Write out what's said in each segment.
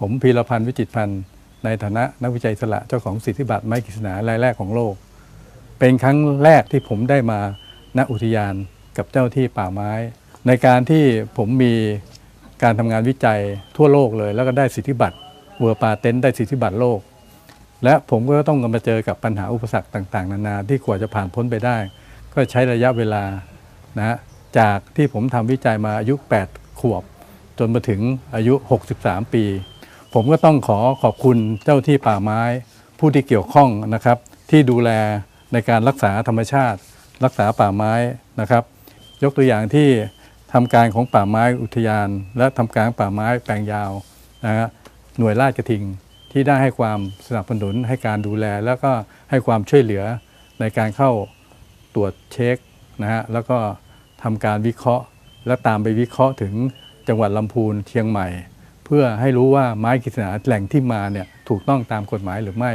ผมพีรพันธ์วิจิตรพันธ์ในฐานะนักวิจัยสละเจ้าของสิทธิบัตรไม้กฤษณารายแรกของโลก เป็นครั้งแรกที่ผมได้มาณอุทยานกับเจ้าที่ป่าไม้ ในการที่ผมมีการทำงานวิจัยทั่วโลกเลย แล้วก็ได้สิทธิบัตรเวอร์ปาเตนได้สิทธิบัตรโลก และผมก็ต้องมาเจอกับปัญหาอุปสรรคต่างๆ นานาที่กว่าจะผ่านพ้นไปได้ ก็ใช้ระยะเวลานะฮะจากที่ผมทำวิจัยมาอายุ 8 ขวบ จนมาถึงอายุ 63 ปี ผมก็ต้องขอขอบคุณเจ้าที่ป่าไม้ ผู้ที่เกี่ยวข้องนะครับ ที่ดูแลในการรักษาธรรมชาติ รักษาป่าไม้นะครับ ยกตัวอย่างที่ทำการของป่าไม้อุทยาน และทำการป่าไม้แปลงยาวนะฮะหน่วยราชกระทิงที่ได้ให้ความสนับสนุนให้การดูแล แล้วก็ให้ความช่วยเหลือในการเข้าตรวจเช็คนะฮะแล้วก็ทำการวิเคราะห์ และตามไปวิเคราะห์ถึงจังหวัดลำพูนเชียงใหม่ เพื่อให้รู้ว่าไม้กฤษณาแหล่งที่มาเนี่ยถูกต้องตามกฎหมายหรือไม่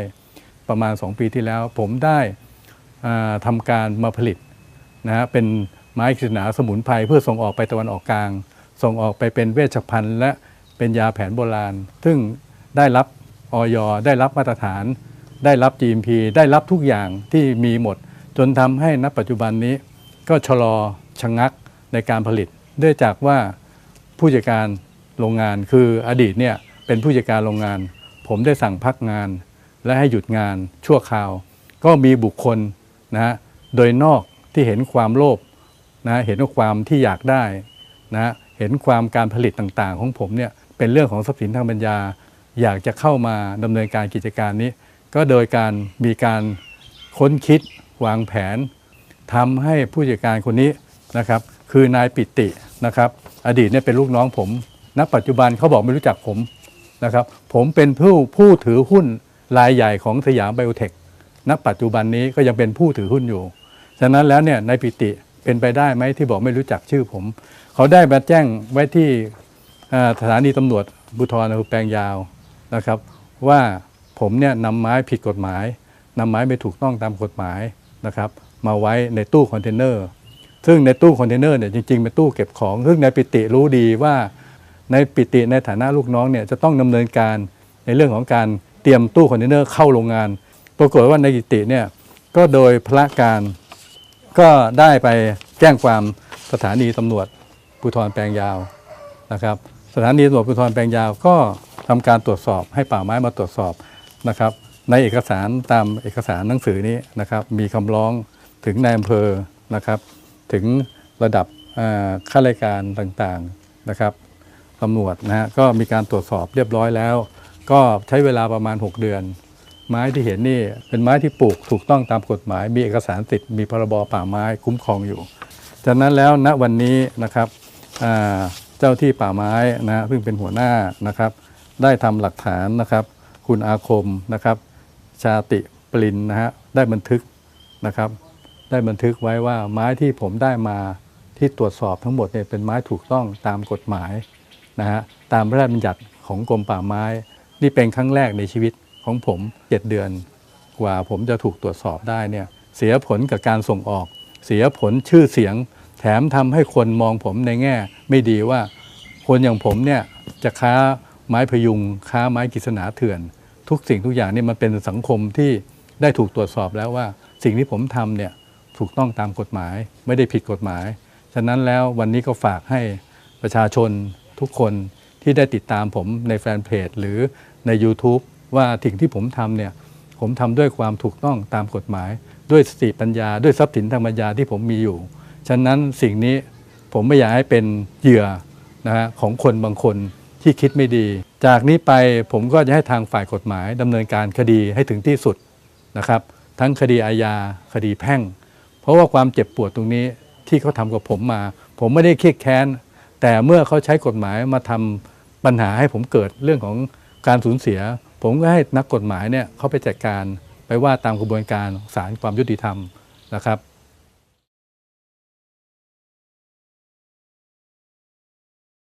ประมาณ 2 ปีที่แล้ว ผมได้ทำการมาผลิตนะฮะเป็นไม้กฤษณาสมุนไพรเพื่อส่งออกไปตะวันออกกลาง ส่งออกไปเป็นเวชภัณฑ์ และเป็นยาแผนโบราณ ซึ่งได้รับออยได้รับมาตรฐาน ได้รับ GMP ได้รับทุกอย่างที่มีหมด จนทำให้ณปัจจุบันนี้ก็ชะลอชะงักในการผลิตเนื่องจากว่าผู้จัดการ โรงงาน คืออดีตเนี่ยเป็นผู้จัดการโรงงาน ผมได้สั่งพักงาน และให้หยุดงานชั่วคราว ก็มีบุคคลนะฮะโดยนอกที่เห็นความโลภนะเห็นความที่อยากได้นะเห็นความการผลิตต่างๆ ของผมเนี่ยเป็นเรื่องของทรัพย์สินทางปัญญา อยากจะเข้ามาดำเนินการกิจการนี้ ก็โดยการมีการค้นคิดวางแผนทำให้ผู้จัดการคนนี้นะครับ คือนายปิตินะครับ อดีตเนี่ยเป็นลูกน้องผม ณปัจจุบันเขาบอกไม่รู้จักผมนะครับ ผมเป็นผู้ผู้ถือหุ้นรายใหญ่ของสยามไบโอเทคณปัจจุบันนี้ก็ยังเป็นผู้ถือหุ้นอยู่ ฉะนั้นแล้วเนี่ยนายปิติเป็นไปได้ไหมที่บอกไม่รู้จักชื่อผม เขาได้มาแจ้งไว้ที่สถานีตำรวจบุทรอำเภอแปลงยาวนะครับ ว่าผมเนี่ยนำไม้ผิดกฎหมายนำไม้ไม่ถูกต้องตามกฎหมายนะครับมาไว้ในตู้คอนเทนเนอร์ซึ่งในตู้คอนเทนเนอร์เนี่ยจริงๆเป็นตู้เก็บของซึ่งนายปิติรู้ดีว่า ในปิติในฐานะลูกน้องเนี่ยจะต้องดำเนินการในเรื่องของการเตรียมตู้คอนเทนเนอร์เข้าโรงงาน ปรากฏว่าในายปิติเนี่ยก็โดยพระการก็ได้ไปแจ้งความสถานีตำรวจภูธรแปลงยาวนะครับ สถานีตำรวจภูธรแปลงยาวก็ทำการตรวจสอบให้ป่าไม้มาตรวจสอบนะครับ ในเอกสารตามเอกสารหนังสือนี้นะครับ มีคำร้องถึงนายอำเภอนะครับ ถึงระดับข้าราชการต่างๆนะครับ ตำรวจนะฮะก็มีการตรวจสอบเรียบร้อยแล้ว ก็ใช้เวลาประมาณ 6 เดือน ไม้ที่เห็นนี่เป็นไม้ที่ปลูกถูกต้องตามกฎหมาย มีเอกสารสิทธิ์มีพรบป่าไม้คุ้มครองอยู่ จากนั้นแล้วณวันนี้นะครับเจ้าที่ป่าไม้นะฮะซึ่งเป็นหัวหน้านะครับ ได้ทำหลักฐานนะครับ คุณอาคมนะครับ ชาติปรินนะฮะได้บันทึกนะครับ ได้บันทึกไว้ว่าไม้ที่ผมได้มาที่ตรวจสอบทั้งหมดเนี่ยเป็นไม้ถูกต้องตามกฎหมาย นะฮะตามพระราชบัญญัติของกรมป่าไม้ นี่เป็นครั้งแรกในชีวิตของผม7เดือน กว่าผมจะถูกตรวจสอบได้เนี่ยเสียผลกับการส่งออก เสียผลชื่อเสียง แถมทำให้คนมองผมในแง่ ไม่ดีว่า คนอย่างผมเนี่ยจะค้าไม้พยุง ค้าไม้กฤษณาเถื่อน ทุกสิ่งทุกอย่างนี่มันเป็นสังคมที่ได้ถูกตรวจสอบแล้วว่า สิ่งที่ผมทำเนี่ยถูกต้องตามกฎหมาย ไม่ได้ผิดกฎหมาย ฉะนั้นแล้ววันนี้ก็ฝากให้ประชาชน ทุกคนที่ได้ติดตามผมในแฟนเพจหรือใน YouTube ว่าสิ่งที่ผมทำเนี่ยผมทำด้วยความถูกต้องตามกฎหมาย ด้วยสติปัญญา ด้วยทรัพย์สินทางปัญญาที่ผมมีอยู่ ฉะนั้นสิ่งนี้ผมไม่อยากให้เป็นเหยื่อนะฮะของคนบางคนที่คิดไม่ดี จากนี้ไปผมก็จะให้ทางฝ่ายกฎหมายดำเนินการคดีให้ถึงที่สุดนะครับ ทั้งคดีอาญาคดีแพ่ง เพราะว่าความเจ็บปวดตรงนี้ที่เขาทำกับผมมา ผมไม่ได้เครียดแค้น แต่เมื่อเขาใช้กฎหมายมาทำปัญหาให้ผมเกิดเรื่องของการสูญเสีย ผมก็ให้นักกฎหมายเนี่ยเขาไปจัดการไปว่าตามกระบวนการศาลความยุติธรรมนะครับ